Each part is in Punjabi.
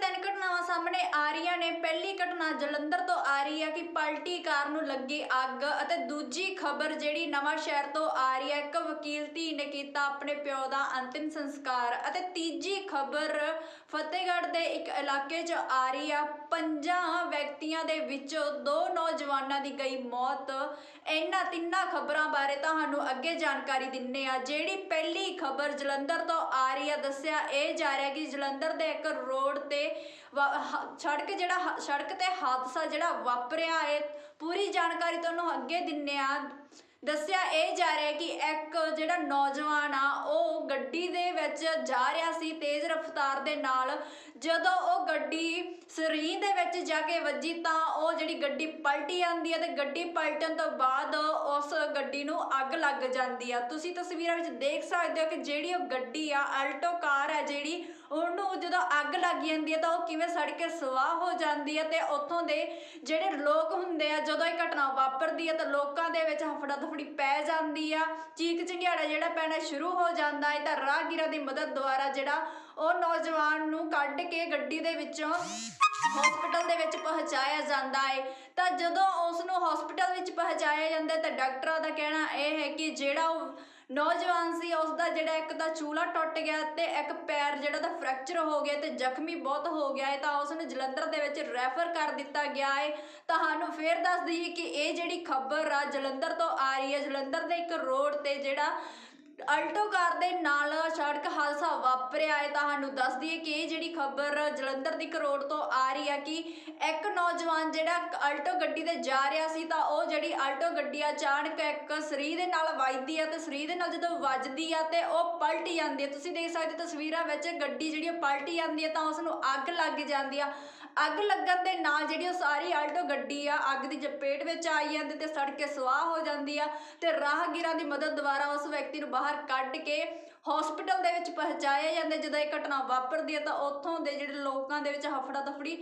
ਤਿੰਨ ਘਟਨਾਵਾਂ ਸਾਹਮਣੇ ਆ ਰਹੀਆਂ ਨੇ। ਪਹਿਲੀ ਘਟਨਾ ਜਲੰਧਰ ਤੋਂ ਆ ਰਹੀ ਹੈ ਕਿ ਪਲਟੀ ਕਾਰ ਨੂੰ ਲੱਗੀ ਅੱਗ ਅਤੇ ਦੂਜੀ ਖਬਰ ਜਿਹੜੀ ਨਵਾਂ ਸ਼ਹਿਰ ਤੋਂ ਆ ਰਹੀ ਹੈ, ਇੱਕ ਵਕੀਲ ਧੀ ਨੇ ਕੀਤਾ ਆਪਣੇ ਪਿਓ ਦਾ ਅੰਤਿਮ ਸੰਸਕਾਰ ਅਤੇ ਤੀਜੀ ਖਬਰ ਫਤਿਹਗੜ੍ਹ ਦੇ ਇੱਕ ਇਲਾਕੇ 'ਚ ਆ ਰਹੀ ਆ। ਪੰਜਾਂ ਵਿਅਕਤੀਆਂ ਦੇ ਵਿੱਚੋਂ ਦੋ ਨੌਜਵਾਨਾਂ ਦੀ ਗਈ ਮੌਤ। ਇਹਨਾਂ ਤਿੰਨਾਂ ਖਬਰਾਂ ਬਾਰੇ ਤੁਹਾਨੂੰ ਅੱਗੇ ਜਾਣਕਾਰੀ ਦਿੰਨੇ ਆ। ਜਿਹੜੀ ਪਹਿਲੀ ਖਬਰ ਜਲੰਧਰ ਤੋਂ ਆ ਰਹੀ ਆ, ਦੱਸਿਆ ਇਹ ਜਾ ਰਿਹਾ ਕਿ ਜਲੰਧਰ ਦੇ ਇੱਕ ਰੋਡ ਤੇ ਸੜਕ ਜਿਹੜਾ ਸੜਕ ਤੇ ਹਾਦਸਾ ਜਿਹੜਾ ਵਾਪਰਿਆ ਹੈ ਪੂਰੀ ਜਾਣਕਾਰੀ ਤੁਹਾਨੂੰ ਅੱਗੇ ਦਿੰਨੇ ਆ। ਦੱਸਿਆ ਇਹ ਜਾ ਰਿਹਾ ਕਿ ਇੱਕ ਜਿਹੜਾ ਨੌਜਵਾਨ ਆ, ਉਹ ਗੱਡੀ ਦੇ ਵਿੱਚ ਜਾ ਰਿਹਾ ਸੀ ਤੇਜ਼ ਰਫ਼ਤਾਰ ਦੇ ਨਾਲ। ਜਦੋਂ ਉਹ ਗੱਡੀ ਸਰੀਂ ਦੇ ਵਿੱਚ ਜਾ ਕੇ ਵੱਜੀ ਤਾਂ ਉਹ ਜਿਹੜੀ ਗੱਡੀ ਪਲਟੀ ਜਾਂਦੀ ਹੈ ਤੇ ਗੱਡੀ ਪਲਟਣ ਤੋਂ ਬਾਅਦ ਉਸ ਗੱਡੀ ਨੂੰ ਅੱਗ ਲੱਗ ਜਾਂਦੀ ਆ। ਤੁਸੀਂ ਤਸਵੀਰਾਂ ਵਿੱਚ ਦੇਖ ਸਕਦੇ ਹੋ ਕਿ ਜਿਹੜੀ ਉਹ ਗੱਡੀ ਆ ਆਲਟੋ ਕਾਰ ਹੈ ਜਿਹੜੀ ਉਹਨੂੰ ਜਦੋਂ ਅੱਗ ਲੱਗ ਜਾਂਦੀ ਹੈ ਤਾਂ ਉਹ ਕਿਵੇਂ ਸੜ ਕੇ ਸਵਾਹ ਹੋ ਜਾਂਦੀ ਹੈ ਤੇ ਉੱਥੋਂ ਦੇ ਜਿਹੜੇ ਲੋਕ ਹੁੰਦੇ ਆ, ਜਦੋਂ ਇਹ ਘਟਨਾ ਵਾਪਰਦੀ ਹੈ ਤਾਂ ਲੋਕਾਂ ਦੇ ਵਿੱਚ ਹਫੜਾ ਦਫੜੀ ਪੈ ਜਾਂਦੀ ਆ। ਚੀਕ ਚਿੰਗਾੜਾ ਜਿਹੜਾ ਪੈਣਾ ਸ਼ੁਰੂ ਹੋ ਜਾਂਦਾ ਹੈ ਤਾਂ ਰਾਹਗੀਰਾਂ ਦੀ ਮਦਦ ਦੁਆਰਾ ਜਿਹੜਾ ਉਹ ਨੌਜਵਾਨ ਨੂੰ ਕੱਢ ਕੇ ਗੱਡੀ ਦੇ ਵਿੱਚੋਂ ਹਸਪੀਟਲ ਦੇ ਵਿੱਚ ਪਹੁੰਚਾਇਆ ਜਾਂਦਾ ਹੈ। ਤਾਂ ਜਦੋਂ ਉਸ ਨੂੰ ਹਸਪੀਟਲ ਵਿੱਚ ਪਹੁੰਚਾਇਆ ਜਾਂਦਾ ਤਾਂ ਡਾਕਟਰਾਂ ਦਾ ਕਹਿਣਾ ਇਹ ਹੈ ਕਿ ਜਿਹੜਾ ਉਹ ਨੌਜਵਾਨ ਸੀ ਉਸ ਦਾ ਜਿਹੜਾ ਇੱਕ ਤਾਂ ਚੂਲਾ ਟੁੱਟ ਗਿਆ ਤੇ ਇੱਕ ਪੈਰ ਜਿਹੜਾ ਦਾ ਫ੍ਰੈਕਚਰ ਹੋ ਗਿਆ ਤੇ ਜ਼ਖਮੀ ਬਹੁਤ ਹੋ ਗਿਆ ਹੈ ਤਾਂ ਉਸ ਨੂੰ ਜਲੰਧਰ ਦੇ ਵਿੱਚ ਰੈਫਰ ਕਰ ਦਿੱਤਾ ਗਿਆ ਹੈ ਤੁਹਾਨੂੰ ਫੇਰ ਦੱਸ ਦਈਏ ਕਿ ਇਹ ਜਿਹੜੀ ਖਬਰ ਆ ਜਲੰਧਰ ਤੋਂ ਆ ਰਹੀ ਹੈ। ਜਲੰਧਰ ਦੇ ਇੱਕ ਰੋਡ ਤੇ ਜਿਹੜਾ ਅਲਟੋ ਕਾਰ ਦੇ ਨਾਲ ਸੜਕ ਹਾਦਸਾ ਵਾਪਰਿਆ ਹੈ। ਤੁਹਾਨੂੰ ਦੱਸ ਦਈਏ ਕਿ ਇਹ ਜਿਹੜੀ ਖਬਰ ਜਲੰਧਰ ਦੀ ਕਰੋੜ ਤੋਂ ਆ ਰਹੀ ਹੈ ਕਿ ਇੱਕ ਨੌਜਵਾਨ ਜਿਹੜਾ ਅਲਟੋ ਗੱਡੀ ਤੇ ਜਾ ਰਿਹਾ ਸੀ ਤਾਂ ਉਹ ਜਿਹੜੀ ਅਲਟੋ ਗੱਡੀ ਆ ਅਚਾਨਕ ਇੱਕ ਸਰੀ ਦੇ ਨਾਲ ਵੱਜਦੀ ਆ ਤੇ ਸਰੀ ਦੇ ਨਾਲ ਜਦੋਂ ਵੱਜਦੀ ਆ ਤੇ ਉਹ ਪਲਟ ਜਾਂਦੀ ਹੈ। ਤੁਸੀਂ ਦੇਖ ਸਕਦੇ ਹੋ ਤਸਵੀਰਾਂ ਵਿੱਚ ਗੱਡੀ ਜਿਹੜੀ ਉਹ ਪਲਟ ਜਾਂਦੀ ਹੈ ਤਾਂ ਉਸ ਨੂੰ ਅੱਗ ਲੱਗ ਜਾਂਦੀ ਆ। ਅੱਗ ਲੱਗਣ ਦੇ ਨਾਲ ਜਿਹੜੀ ਉਹ ਸਾਰੀ ਆਲਟੋ ਗੱਡੀ ਆ, ਅੱਗ ਦੀ ਚਪੇਟ ਵਿੱਚ ਆਈ ਜਾਂਦੀ ਤੇ ਸੜ ਕੇ ਸਵਾਹ ਹੋ ਜਾਂਦੀ ਆ ਤੇ ਰਾਹਗੀਰਾਂ ਦੀ ਮਦਦ ਦੁਆਰਾ ਉਸ ਵਿਅਕਤੀ ਨੂੰ ਬਾਹਰ ਕੱਢ ਕੇ ਹਸਪੀਟਲ ਦੇ ਵਿੱਚ ਪਹੁੰਚਾਇਆ ਜਾਂਦਾ। ਜਦੋਂ ਇਹ ਘਟਨਾ ਵਾਪਰਦੀ ਹੈ ਤਾਂ ਉੱਥੋਂ ਦੇ ਜਿਹੜੇ ਲੋਕਾਂ ਦੇ ਵਿੱਚ ਹਫੜਾ ਦਫੜੀ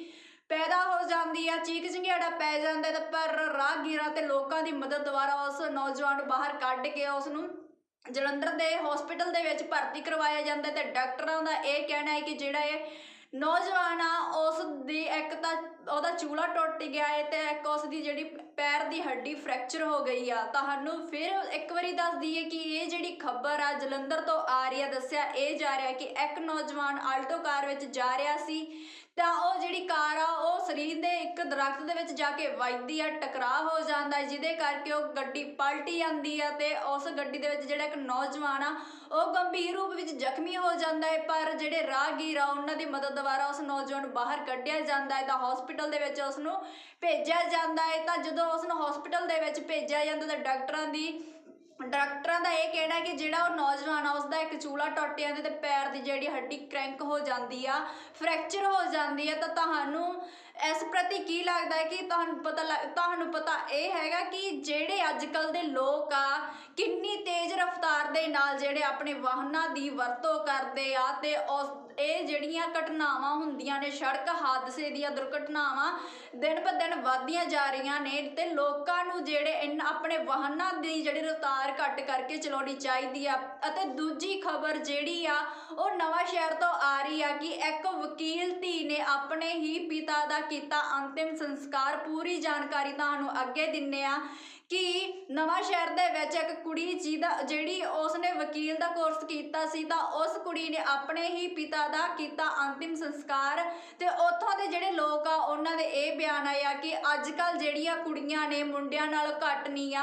ਪੈਦਾ ਹੋ ਜਾਂਦੀ ਆ, ਚੀਕ ਚਿੰਗਾੜਾ ਪੈ ਜਾਂਦਾ ਤੇ ਪਰ ਰਾਹਗੀਰਾਂ ਤੇ ਲੋਕਾਂ ਦੀ ਮਦਦ ਦੁਆਰਾ ਉਸ ਨੌਜਵਾਨ ਨੂੰ ਬਾਹਰ ਕੱਢ ਕੇ ਉਸ ਨੂੰ ਜਲੰਧਰ ਦੇ ਹਸਪੀਟਲ ਦੇ ਵਿੱਚ ਭਰਤੀ ਕਰਵਾਇਆ ਜਾਂਦਾ ਹੈ ਤੇ ਡਾਕਟਰਾਂ ਦਾ ਇਹ ਕਹਿਣਾ ਹੈ ਕਿ ਜਿਹੜਾ ਇਹ ਨੌਜਵਾਨ ਆ, ਉਸ ਦੀ ਇੱਕ ਤਾਂ ਉਹਦਾ ਚੂਲਾ ਟੁੱਟ ਗਿਆ ਏ ਤੇ ਇੱਕ ਉਸ ਦੀ ਜਿਹੜੀ ਪੈਰ ਦੀ ਹੱਡੀ ਫ੍ਰੈਕਚਰ ਹੋ ਗਈ ਆ। ਤੁਹਾਨੂੰ ਫਿਰ ਇੱਕ ਵਾਰੀ ਦੱਸ ਦਈਏ ਕਿ ਇਹ ਜਿਹੜੀ ਖਬਰ ਆ ਜਲੰਧਰ ਤੋਂ ਆ ਰਹੀ ਆ, ਦੱਸਿਆ ਇਹ ਜਾ ਰਿਹਾ ਕਿ ਇੱਕ ਨੌਜਵਾਨ ਆਲਟੋ ਕਾਰ ਵਿੱਚ ਜਾ ਰਿਹਾ ਸੀ। ਤਾਂ ਉਹ ਜਿਹੜੀ ਕਾਰ ਆ, ਉਹ ਸਰੀਰ ਦੇ ਇੱਕ ਦਰਖਤ ਦੇ ਵਿੱਚ ਜਾ ਕੇ ਵੱਜਦੀ ਆ, ਟਕਰਾਅ ਹੋ ਜਾਂਦਾ ਜਿਹਦੇ ਕਰਕੇ ਉਹ ਗੱਡੀ ਪਲਟੀ ਜਾਂਦੀ ਆ ਤੇ ਉਸ ਗੱਡੀ ਦੇ ਵਿੱਚ ਜਿਹੜਾ ਇੱਕ ਨੌਜਵਾਨ ਆ, ਉਹ ਗੰਭੀਰ ਰੂਪ ਵਿੱਚ ਜ਼ਖਮੀ ਹੋ ਜਾਂਦਾ ਹੈ, ਪਰ ਜਿਹੜੇ ਰਾਹਗੀਰ ਆ, ਉਹਨਾਂ ਦੀ ਮਦਦ ਦੁਆਰਾ ਉਸ ਨੌਜਵਾਨ ਨੂੰ ਬਾਹਰ ਕੱਢਿਆ ਜਾਂਦਾ ਹੈ, ਤਾਂ ਹਸਪੀਟਲ ਦੇ ਵਿੱਚ ਉਸ ਨੂੰ ਭੇਜਿਆ ਜਾਂਦਾ ਹੈ, ਤਾਂ ਜਦੋਂ ਉਸ ਨੂੰ ਹਸਪੀਟਲ ਦੇ ਵਿੱਚ ਭੇਜਿਆ ਜਾਂਦਾ, ਤਾਂ ਡਾਕਟਰਾਂ ਦੀ ਡਾਕਟਰਾਂ ਦਾ ਇਹ ਕਹਿਣਾ ਹੈ ਕਿ ਜਿਹੜਾ ਉਹ ਨੌਜਵਾਨ ਆ, ਉਸਦਾ ਇੱਕ ਚੂਲਾ ਟੁੱਟ ਜਾਂਦਾ ਤੇ ਪੈਰ ਦੀ ਜਿਹੜੀ ਹੱਡੀ ਕ੍ਰੈਂਕ ਹੋ ਜਾਂਦੀ ਆ, ਫ੍ਰੈਕਚਰ ਹੋ ਜਾਂਦੀ ਆ, ਤਾਂ ਤੁਹਾਨੂੰ ਇਸ ਪ੍ਰਤੀ ਕੀ ਲੱਗਦਾ ਹੈ ਕਿ ਤੁਹਾਨੂੰ ਪਤਾ ਲੱਗ- ਤੁਹਾਨੂੰ ਪਤਾ ਇਹ ਹੈਗਾ ਕਿ ਜਿਹੜੇ ਅੱਜ ਕੱਲ ਦੇ ਲੋਕ ਆ, ਕਿੰਨੀ ਤੇਜ਼ ਰਫ਼ਤਾਰ ਦੇ ਨਾਲ ਜਿਹੜੇ ਆਪਣੇ ਵਾਹਨਾਂ ਦੀ ਵਰਤੋਂ ਕਰਦੇ ਆ ਤੇ ਉਸ ਇਹ ਜਿਹੜੀਆਂ ਘਟਨਾਵਾਂ ਹੁੰਦੀਆਂ ਨੇ, ਸੜਕ ਹਾਦਸੇ ਦੀਆਂ ਦੁਰਘਟਨਾਵਾਂ, ਦਿਨ ਬ ਦਿਨ ਵਧਦੀਆਂ ਜਾ ਰਹੀਆਂ ਨੇ ਤੇ ਲੋਕਾਂ ਨੂੰ ਜਿਹੜੇ ਇਨ ਆਪਣੇ ਵਾਹਨਾਂ ਦੀ ਜਿਹੜੀ ਰਫ਼ਤਾਰ ਘੱਟ ਕਰਕੇ ਚਲਾਉਣੀ ਚਾਹੀਦੀ ਆ। ਅਤੇ ਦੂਜੀ ਖਬਰ ਜਿਹੜੀ ਆ, ਉਹ ਨਵਾਂ ਸ਼ਹਿਰ ਤੋਂ ਆ ਰਹੀ ਆ ਕਿ ਇੱਕ ਵਕੀਲ ਧੀ ਨੇ ਆਪਣੇ ਹੀ ਪਿਤਾ ਦਾ ਕੀਤਾ ਅੰਤਿਮ ਸੰਸਕਾਰ। ਪੂਰੀ ਜਾਣਕਾਰੀ ਤੁਹਾਨੂੰ ਅੱਗੇ ਦਿੰਨੇ ਆ। ਕਿ ਨਵਾਂ ਸ਼ਹਿਰ ਦੇ ਵਿੱਚ ਇੱਕ ਕੁੜੀ ਜਿਹਦਾ ਜਿਹੜੀ ਉਸਨੇ ਵਕੀਲ ਦਾ ਕੋਰਸ ਕੀਤਾ ਸੀ, ਤਾਂ ਉਸ ਕੁੜੀ ਨੇ ਆਪਣੇ ਹੀ ਪਿਤਾ ਦਾ ਕੀਤਾ ਅੰਤਿਮ ਸੰਸਕਾਰ। ਤੇ ਉੱਥੋਂ ਦੇ ਜਿਹੜੇ ਲੋਕ ਆ, ਉਹਨਾਂ ਦੇ ਇਹ ਬਿਆਨ ਆਇਆ ਕਿ ਅੱਜ ਕੱਲ ਜਿਹੜੀਆਂ ਕੁੜੀਆਂ ਨੇ ਮੁੰਡਿਆਂ ਨਾਲੋਂ ਘੱਟ ਨਹੀਂ ਆ।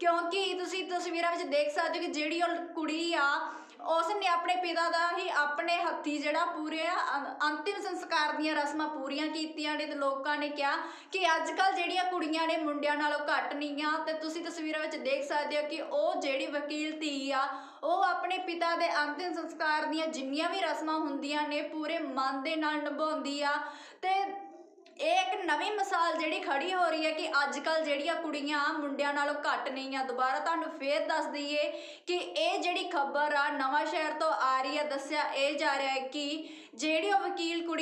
ਕਿਉਂਕਿ ਤੁਸੀਂ ਤਸਵੀਰਾਂ ਵਿੱਚ ਦੇਖ ਸਕਦੇ ਹੋ ਕਿ ਜਿਹੜੀ ਉਹ ਕੁੜੀ ਆ ਉਸ ਨੇ ਆਪਣੇ ਪਿਤਾ ਦਾ ਹੀ ਆਪਣੇ ਹੱਥੀ ਜਿਹੜਾ ਪੂਰੇ ਅੰ- ਅੰਤਿਮ ਸੰਸਕਾਰ ਦੀਆਂ ਰਸਮਾਂ ਪੂਰੀਆਂ ਕੀਤੀਆਂ ਨੇ ਤੇ ਲੋਕਾਂ ਨੇ ਕਿਹਾ ਕਿ ਅੱਜ ਕੱਲ ਜਿਹੜੀਆਂ ਕੁੜੀਆਂ ਨੇ ਮੁੰਡਿਆਂ ਨਾਲੋਂ ਘੱਟ ਨਹੀਂ ਆ ਤੇ ਤੁਸੀਂ ਤਸਵੀਰਾਂ ਵਿੱਚ ਦੇਖ ਸਕਦੇ ਹੋ ਕਿ ਉਹ ਜਿਹੜੀ ਵਕੀਲ ਧੀ ਆ, ਉਹ ਆਪਣੇ ਪਿਤਾ ਦੇ ਅੰਤਿਮ ਸੰਸਕਾਰ ਦੀਆਂ ਜਿੰਨੀਆਂ ਵੀ ਰਸਮਾਂ ਹੁੰਦੀਆਂ ਨੇ ਪੂਰੇ ਮਨ ਦੇ ਨਾਲ ਨਿਭਾਉਂਦੀ ਆ ਤੇ ਇਹ ਇੱਕ ਨਵੀਂ ਮਿਸਾਲ ਜਿਹੜੀ ਖੜੀ ਹੋ ਰਹੀ ਹੈ ਕਿ ਅੱਜ ਕੱਲ ਜਿਹੜੀਆਂ ਕੁੜੀਆਂ ਮੁੰਡਿਆਂ ਨਾਲੋਂ ਘੱਟ ਨਹੀਂ ਆ ਦੁਬਾਰਾ ਤੁਹਾਨੂੰ ਫੇਰ ਦੱਸ ਦਈਏ ਕਿ ਇਹ ਜਿਹੜੀ ਖਬਰ ਆ ਨਵਾਂ ਸ਼ਹਿਰ ਤੋਂ ਆ ਰਹੀ ਹੈ, ਦੱਸਿਆ ਇਹ ਜਾ ਰਿਹਾ ਹੈ ਕਿ ਜਿਹੜੀ ਉਹ ਵਕੀਲ ਕੁੜੀ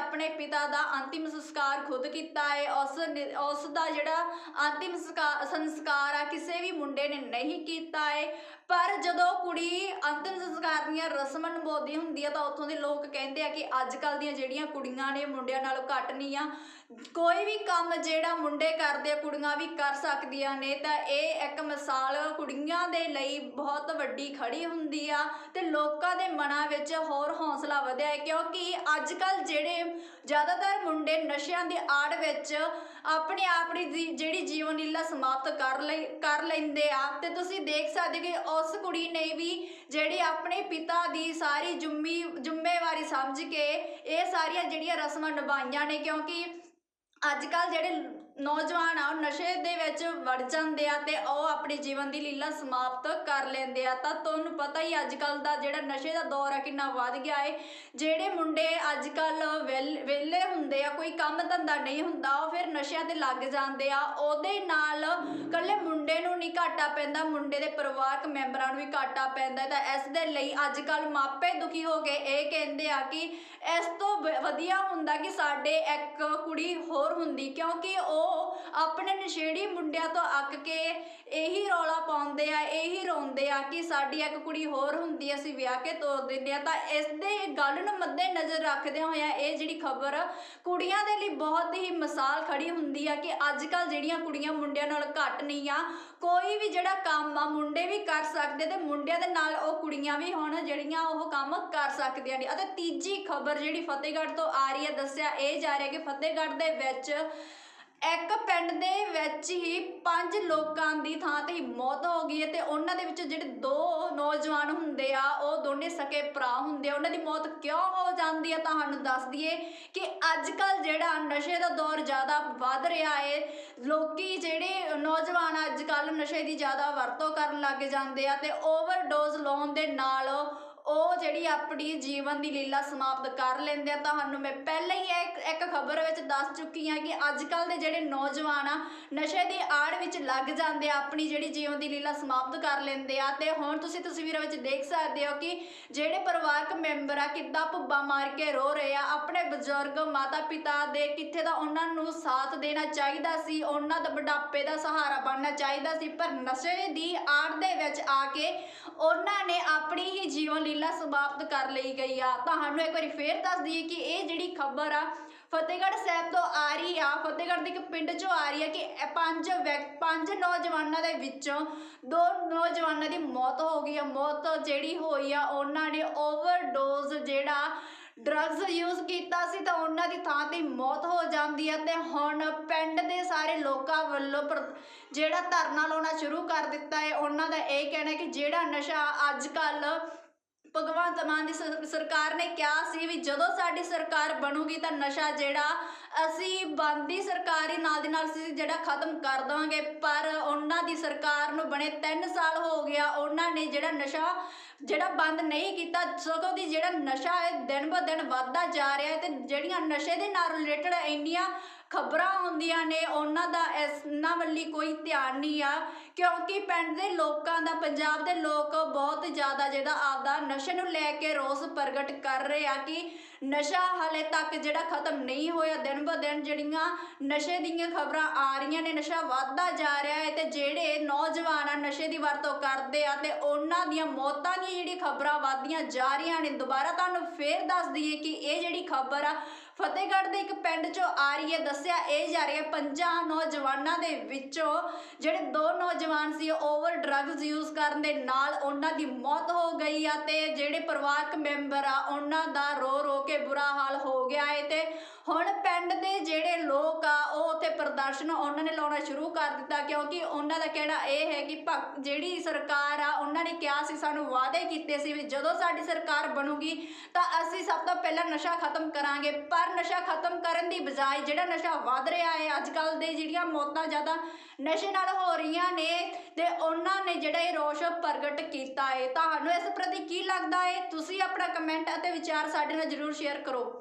ਆਪਣੇ ਪਿਤਾ ਦਾ ਅੰਤਿਮ ਸੰਸਕਾਰ ਖੁਦ ਕੀਤਾ ਹੈ। ਉਸ ਉਸ ਦਾ ਜਿਹੜਾ ਅੰਤਿਮ ਸੰਸਕਾ- ਸੰਸਕਾਰ ਆ, ਕਿਸੇ ਵੀ ਮੁੰਡੇ ਨੇ ਨਹੀਂ ਕੀਤਾ ਹੈ। ਪਰ ਜਦੋਂ ਕੁੜੀ ਅੰਤਿਮ ਸੰਸਕਾਰ ਦੀਆਂ ਰਸਮਾਂ ਨਿਭਾਉਂਦੀ ਹੁੰਦੀ ਆ, ਤਾਂ ਉੱਥੋਂ ਦੇ ਲੋਕ ਕਹਿੰਦੇ ਆ ਕਿ ਅੱਜ ਕੱਲ ਦੀਆਂ ਜਿਹੜੀਆਂ ਕੁੜੀਆਂ ਨੇ ਮੁੰਡਿਆਂ ਨਾਲੋਂ ਘੱਟ ਨਹੀਂ ਆ ਕੋਈ ਵੀ ਕੰਮ ਜਿਹੜਾ ਮੁੰਡੇ ਕਰਦੇ ਆ ਕੁੜੀਆਂ ਵੀ ਕਰ ਸਕਦੀਆਂ ਨੇ, ਤਾਂ ਇਹ ਇੱਕ ਮਿਸਾਲ ਕੁੜੀਆਂ ਦੇ ਲਈ ਬਹੁਤ ਵੱਡੀ ਖੜੀ ਹੁੰਦੀ ਆ ਤੇ ਲੋਕਾਂ ਦੇ ਮਨਾਂ ਵਿੱਚ ਹੋਰ ਹੌਸਲਾ ਵਧਿਆ ਹੈ। ਕਿਉਂਕਿ ਅੱਜ ਕੱਲ ਜਿਹੜੇ ਜ਼ਿਆਦਾਤਰ ਮੁੰਡੇ ਨਸ਼ਿਆਂ ਦੀ ਆੜ ਵਿੱਚ ਆਪਣੇ ਆਪਣੀ ਜੀ- ਜਿਹੜੀ ਜੀਵਨ ਲੀਲਾ ਸਮਾਪਤ ਕਰ ਲਈ, ਕਰ ਲੈਂਦੇ ਆ। ਤੇ ਤੁਸੀਂ ਦੇਖ ਸਕਦੇ ਕਿ ਉਸ ਕੁੜੀ ਨੇ ਵੀ ਜਿਹੜੀ ਆਪਣੇ ਪਿਤਾ ਦੀ ਸਾਰੀ ਜ਼ਿੰਮੀ, ਜ਼ਿੰਮੇਵਾਰੀ ਸਮਝ ਕੇ ਇਹ ਸਾਰੀਆਂ ਜਿਹੜੀਆਂ ਰਸਮਾਂ ਨਿਭਾਈਆਂ ਨੇ। ਕਿਉਂਕਿ ਅੱਜ ਕੱਲ੍ਹ ਜਿਹੜੇ ਨੌਜਵਾਨ ਆ, ਉਹ ਨਸ਼ੇ ਦੇ ਵਿੱਚ ਵੜ ਜਾਂਦੇ ਆ ਤੇ ਉਹ ਆਪਣੇ ਜੀਵਨ ਦੀ ਲੀਲਾ ਸਮਾਪਤ ਕਰ ਲੈਂਦੇ ਆ। ਤਾਂ ਤੁਹਾਨੂੰ ਪਤਾ ਹੀ ਅੱਜ ਕੱਲ ਦਾ ਜਿਹੜਾ ਨਸ਼ੇ ਦਾ ਦੌਰ ਆ, ਕਿੰਨਾ ਵੱਧ ਗਿਆ ਏ। ਜਿਹੜੇ ਮੁੰਡੇ ਅੱਜ ਕੱਲ ਵਿਹਲੇ ਹੁੰਦੇ ਆ, ਕੋਈ ਕੰਮ ਧੰਦਾ ਨਹੀਂ ਹੁੰਦਾ, ਉਹ ਫਿਰ ਨਸ਼ਿਆਂ ਤੇ ਲੱਗ ਜਾਂਦੇ ਆ। ਉਹਦੇ ਨਾਲ ਕੱਲੇ ਮੁੰਡੇ ਨੂੰ ਨਹੀਂ ਘਾਟਾ ਪੈਂਦਾ, ਮੁੰਡੇ ਦੇ ਪਰਿਵਾਰਕ ਮੈਂਬਰਾਂ ਨੂੰ ਵੀ ਘਾਟਾ ਪੈਂਦਾ। ਤਾਂ ਇਸ ਦੇ ਲਈ ਅੱਜ ਕੱਲ ਮਾਪੇ ਦੁਖੀ ਹੋ ਕੇ ਇਹ ਕਹਿੰਦੇ ਆ ਕਿ ਇਸ ਤੋਂ ਵ- ਵਧੀਆ ਹੁੰਦਾ ਕਿ ਸਾਡੇ ਇੱਕ ਕੁੜੀ ਹੋਰ ਹੁੰਦੀ, ਕਿਉਂਕਿ ਉਹ ਆਪਣੇ ਨਸ਼ੇੜੀ ਮੁੰਡਿਆਂ ਤੋਂ ਅੱਕ ਕੇ ਇਹੀ ਰੌਲਾ ਪਾਉਂਦੇ ਆ, ਇਹੀ ਰੋਂਦੇ ਆ ਕਿ ਸਾਡੀ ਇੱਕ ਕੁੜੀ ਹੋਰ ਹੁੰਦੀ ਅਸੀਂ ਵਿਆਹ ਕੇ ਤੋਰ ਦਿੰਦੇ ਆ। ਤਾਂ ਇਸ ਦੇ ਗੱਲ ਨੂੰ ਮੱਦੇ ਨਜ਼ਰ ਰੱਖਦੇ ਹੋਇਆ ਇਹ ਜਿਹੜੀ ਖਬਰ ਕੁੜੀਆਂ ਦੇ ਲਈ ਬਹੁਤ ਹੀ ਮਿਸਾਲ ਖੜੀ ਹੁੰਦੀ ਆ ਕਿ ਅੱਜ ਕੱਲ ਜਿਹੜੀਆਂ ਕੁੜੀਆਂ ਮੁੰਡਿਆਂ ਨਾਲ ਘੱਟ ਨਹੀਂ ਆ, ਕੋਈ ਵੀ ਜਿਹੜਾ ਕੰਮ ਆ, ਮੁੰਡੇ ਵੀ ਕਰ ਸਕਦੇ ਤੇ ਮੁੰਡਿਆਂ ਦੇ ਨਾਲ ਉਹ ਕੁੜੀਆਂ ਵੀ ਹੁਣ ਜਿਹੜੀਆਂ ਉਹ ਕੰਮ ਕਰ ਸਕਦੀਆਂ ਨੇ। ਅਤੇ ਤੀਜੀ ਖਬਰ ਜਿਹੜੀ ਫਤਿਹਗੜ੍ਹ ਤੋਂ ਆ ਰਹੀ ਹੈ, ਦੱਸਿਆ ਇਹ ਜਾ ਰਿਹਾ ਕਿ ਫਤਿਹਗੜ੍ਹ ਦੇ ਵਿੱਚ ਇੱਕ ਪਿੰਡ ਦੇ ਵਿੱਚ ਹੀ ਪੰਜ ਲੋਕਾਂ ਦੀ ਥਾਂ ਤੇ ਹੀ ਮੌਤ ਹੋ ਗਈ ਹੈ ਤੇ ਉਹਨਾਂ ਦੇ ਵਿੱਚ ਜਿਹੜੇ ਦੋ ਨੌਜਵਾਨ ਹੁੰਦੇ ਆ, ਉਹ ਦੋਨੇ ਸਕੇ ਭਰਾ ਹੁੰਦੇ ਆ। ਉਹਨਾਂ ਦੀ ਮੌਤ ਕਿਉਂ ਹੋ ਜਾਂਦੀ ਹੈ ਤੁਹਾਨੂੰ ਦੱਸ ਦਈਏ ਕਿ ਅੱਜ ਕੱਲ ਜਿਹੜਾ ਨਸ਼ੇ ਦਾ ਦੌਰ ਜ਼ਿਆਦਾ ਵੱਧ ਰਿਹਾ ਹੈ, ਲੋਕੀ ਜਿਹੜੇ ਨੌਜਵਾਨ ਅੱਜ ਕੱਲ ਨਸ਼ੇ ਦੀ ਜ਼ਿਆਦਾ ਵਰਤੋਂ ਕਰਨ ਲੱਗ ਜਾਂਦੇ ਆ ਤੇ ਓਵਰਡੋਜ਼ ਲਾਉਣ ਦੇ ਨਾਲ ਉਹ ਜਿਹੜੀ ਆਪਣੀ ਜੀਵਨ ਦੀ ਲੀਲਾ ਸਮਾਪਤ ਕਰ ਲੈਂਦੇ ਆ, ਤੁਹਾਨੂੰ ਮੈਂ ਪਹਿਲਾਂ ਹੀ ਇੱਕ ਇੱਕ ਖਬਰ ਵਿੱਚ ਦੱਸ ਚੁੱਕੀ ਹਾਂ ਕਿ ਅੱਜ ਕੱਲ ਦੇ ਜਿਹੜੇ ਨੌਜਵਾਨ ਆ, ਨਸ਼ੇ ਦੀ ਆੜ ਵਿੱਚ ਲੱਗ ਜਾਂਦੇ ਆ, ਆਪਣੀ ਜਿਹੜੀ ਜੀਵਨ ਦੀ ਲੀਲਾ ਸਮਾਪਤ ਕਰ ਲੈਂਦੇ ਆ। ਤੇ ਹੁਣ ਤੁਸੀਂ ਤਸਵੀਰਾਂ ਵਿੱਚ ਦੇਖ ਸਕਦੇ ਹੋ ਕਿ ਜਿਹੜੇ ਪਰਿਵਾਰਕ ਮੈਂਬਰ ਆ, ਕਿੱਦਾਂ ਭੁੱਬਾ ਮਾਰ ਕੇ ਰੋ ਰਹੇ ਆ, ਆਪਣੇ ਬਜ਼ੁਰਗ ਮਾਤਾ ਪਿਤਾ ਦੇ ਕਿੱਥੇ ਦਾ ਉਹਨਾਂ ਨੂੰ ਸਾਥ ਦੇਣਾ ਚਾਹੀਦਾ ਸੀ, ਉਹਨਾਂ ਦਾ ਬੁਢਾਪੇ ਦਾ ਸਹਾਰਾ ਬਣਨਾ ਚਾਹੀਦਾ ਸੀ, ਪਰ ਨਸ਼ੇ ਦੀ ਆੜ ਦੇ ਵਿੱਚ ਆ ਕੇ ਉਹਨਾਂ ਨੇ ਆਪਣੀ ਹੀ ਜੀਵਨ ਲੀਲਾ ਸਮਾਪਤ ਕਰ ਲਈ ਗਈ ਆ। ਤੁਹਾਨੂੰ ਇੱਕ ਵਾਰੀ ਫੇਰ ਦੱਸ ਦਈਏ ਕਿ ਇਹ ਜਿਹੜੀ ਖਬਰ ਆ, ਫਤਿਹਗੜ੍ਹ ਸਾਹਿਬ ਤੋਂ ਆ ਰਹੀ ਆ। ਫਤਿਹਗੜ੍ਹ ਦੇ ਇੱਕ ਪਿੰਡ ਚੋਂ ਆ ਰਹੀ ਆ ਕਿ ਪੰਜ ਵਿਅਕ- ਪੰਜ ਨੌਜਵਾਨਾਂ ਦੇ ਵਿੱਚੋਂ ਦੋ ਨੌਜਵਾਨਾਂ ਦੀ ਮੌਤ ਹੋ ਗਈ ਆ। ਮੌਤ ਜਿਹੜੀ ਹੋਈ ਆ, ਉਹਨਾਂ ਨੇ ਓਵਰਡੋਜ਼ ਜਿਹੜਾ ਡਰੱਗਸ ਯੂਜ਼ ਕੀਤਾ ਸੀ ਤਾਂ ਉਹਨਾਂ ਦੀ ਥਾਂ ਤੇ ਮੌਤ ਹੋ ਜਾਂਦੀ ਹੈ ਤੇ ਹੁਣ ਪਿੰਡ ਦੇ ਸਾਰੇ ਲੋਕਾਂ ਵੱਲੋਂ ਜਿਹੜਾ ਧਰਨਾ ਲਾਉਣਾ ਸ਼ੁਰੂ ਕਰ ਦਿੱਤਾ ਹੈ। ਉਹਨਾਂ ਦਾ ਇਹ ਕਹਿਣਾ ਕਿ ਜਿਹੜਾ ਨਸ਼ਾ ਅੱਜ ਕੱਲ੍ਹ ਭਗਵੰਤ ਮਾਨ ਦੀ ਸਰ- ਸਰਕਾਰ ਨੇ ਕਿਹਾ ਸੀ ਵੀ ਜਦੋਂ ਸਾਡੀ ਸਰਕਾਰ ਬਣੂਗੀ ਤਾਂ ਨਸ਼ਾ ਜਿਹੜਾ ਅਸੀਂ ਬੰਦੀ ਸਰਕਾਰੀ ਨਾਲ ਦੀ ਨਾਲ ਅਸੀਂ ਜਿਹੜਾ ਖਤਮ ਕਰ ਦਵਾਂਗੇ। ਪਰ ਉਹਨਾਂ ਦੀ ਸਰਕਾਰ ਨੂੰ ਬਣੇ 3 ਸਾਲ ਹੋ ਗਿਆ। ਉਹਨਾਂ ਨੇ ਜਿਹੜਾ ਨਸ਼ਾ, ਜਿਹੜਾ ਬੰਦ ਨਹੀਂ ਕੀਤਾ, ਸਗੋਂ ਦੀ ਜਿਹੜਾ ਨਸ਼ਾ ਹੈ ਦਿਨ ਬ ਦਿਨ ਵੱਧਦਾ ਜਾ ਰਿਹਾ ਹੈ ਤੇ ਜਿਹੜੀਆਂ ਨਸ਼ੇ ਦੇ ਨਾਲ ਰਿਲੇਟਡ ਇੰਨੀਆਂ ਖਬਰਾਂ ਆਉਂਦੀਆਂ ਨੇ, ਉਹਨਾਂ ਦਾ ਇਹਨਾਂ ਵੱਲੀ ਕੋਈ ਧਿਆਨ ਨਹੀਂ ਆ, ਕਿਉਂਕਿ ਪਿੰਡ ਦੇ ਲੋਕਾਂ ਦਾ, ਪੰਜਾਬ ਦੇ ਲੋਕ ਬਹੁਤ ਜ਼ਿਆਦਾ ਜਿਹੜਾ ਆਪਦਾ ਨਸ਼ੇ ਨੂੰ ਲੈ ਕੇ ਰੋਸ ਪ੍ਰਗਟ ਕਰ ਰਹੇ ਆ ਕਿ ਨਸ਼ਾ ਹਾਲੇ ਤੱਕ ਜਿਹੜਾ ਖਤਮ ਨਹੀਂ ਹੋਇਆ, ਦਿਨ ਬ ਦਿਨ ਜਿਹੜੀਆਂ ਨਸ਼ੇ ਦੀਆਂ ਖਬਰਾਂ ਆ ਰਹੀਆਂ ਨੇ, ਨਸ਼ਾ ਵੱਧਦਾ ਜਾ ਰਿਹਾ ਹੈ ਤੇ ਜਿਹੜੇ ਨੌਜਵਾਨ ਆ ਨਸ਼ੇ ਦੀ ਵਰਤੋਂ ਕਰਦੇ ਆ ਤੇ ਉਹਨਾਂ ਦੀਆਂ ਮੌਤਾਂ ਦੀਆਂ ਜਿਹੜੀ ਖਬਰਾਂ ਵੱਧਦੀਆਂ ਜਾ ਰਹੀਆਂ ਨੇ, ਦੁਬਾਰਾ ਤੁਹਾਨੂੰ ਫੇਰ ਦੱਸ ਦਈਏ ਕਿ ਇਹ ਜਿਹੜੀ ਖਬਰ ਆ ਫਤਿਹਗੜ੍ਹ ਦੇ ਇੱਕ ਪਿੰਡ ਚੋਂ ਆ ਰਹੀ ਹੈ। ਦੱਸਿਆ ਇਹ ਜਾ ਰਿਹਾ ਪੰਜਾਂ ਨੌਜਵਾਨਾਂ ਦੇ ਵਿੱਚੋਂ ਜਿਹੜੇ ਦੋ ਨੌਜਵਾਨ ਸੀ ਓਵਰ ਡਰੱਗਸ ਯੂਜ਼ ਕਰਨ ਦੇ ਨਾਲ ਉਹਨਾਂ ਦੀ ਮੌਤ ਹੋ ਗਈ ਆ ਤੇ ਜਿਹੜੇ ਪਰਿਵਾਰਕ ਮੈਂਬਰ ਆ, ਉਹਨਾਂ ਦਾ ਰੋ ਰੋ ਕੇ ਬੁਰਾ ਹਾਲ ਹੋ ਗਿਆ ਹੈ ਤੇ ਹੁਣ ਪਿੰਡ ਦੇ ਜਿਹੜੇ ਲੋਕ ਆ, ਉਹ ਉੱਥੇ ਪ੍ਰਦਰਸ਼ਨ ਉਹਨਾਂ ਨੇ ਲਾਉਣਾ ਸ਼ੁਰੂ ਕਰ ਦਿੱਤਾ ਕਿਉਂਕਿ ਉਹਨਾਂ ਦਾ ਕਹਿਣਾ ਇਹ ਹੈ ਕਿ ਭਗ- ਜਿਹੜੀ ਸਰਕਾਰ ਆ, ਉਹਨਾਂ ਨੇ ਕਿਹਾ ਸੀ, ਸਾਨੂੰ ਵਾਅਦੇ ਕੀਤੇ ਸੀ ਵੀ ਜਦੋਂ ਸਾਡੀ ਸਰਕਾਰ ਬਣੂਗੀ ਤਾਂ ਅਸੀਂ ਸਭ ਤੋਂ ਪਹਿਲਾਂ ਨਸ਼ਾ ਖਤਮ ਕਰਾਂਗੇ, ਪਰ ਨਸ਼ਾ ਖਤਮ ਕਰਨ ਦੀ ਬਜਾਏ ਜਿਹੜਾ ਨਸ਼ਾ ਵੱਧ ਰਿਹਾ ਹੈ ਅੱਜ ਕੱਲ ਦੇ ਜਿਹੜੀਆਂ ਮੌਤਾਂ ਜ਼ਿਆਦਾ ਨਸ਼ੇ ਨਾਲ ਹੋ ਰਹੀਆਂ ਨੇ ਤੇ ਉਹਨਾਂ ਨੇ ਜਿਹੜਾ ਇਹ ਰੋਸ਼ ਪ੍ਰਗਟ ਕੀਤਾ ਹੈ। ਤੁਹਾਨੂੰ ਇਸ ਪ੍ਰਤੀ ਕੀ ਲੱਗਦਾ ਹੈ? ਤੁਸੀਂ ਆਪਣਾ ਕਮੈਂਟ ਅਤੇ ਵਿਚਾਰ ਸਾਡੇ ਨਾਲ ਜਰੂਰ ਸ਼ੇਅਰ ਕਰੋ।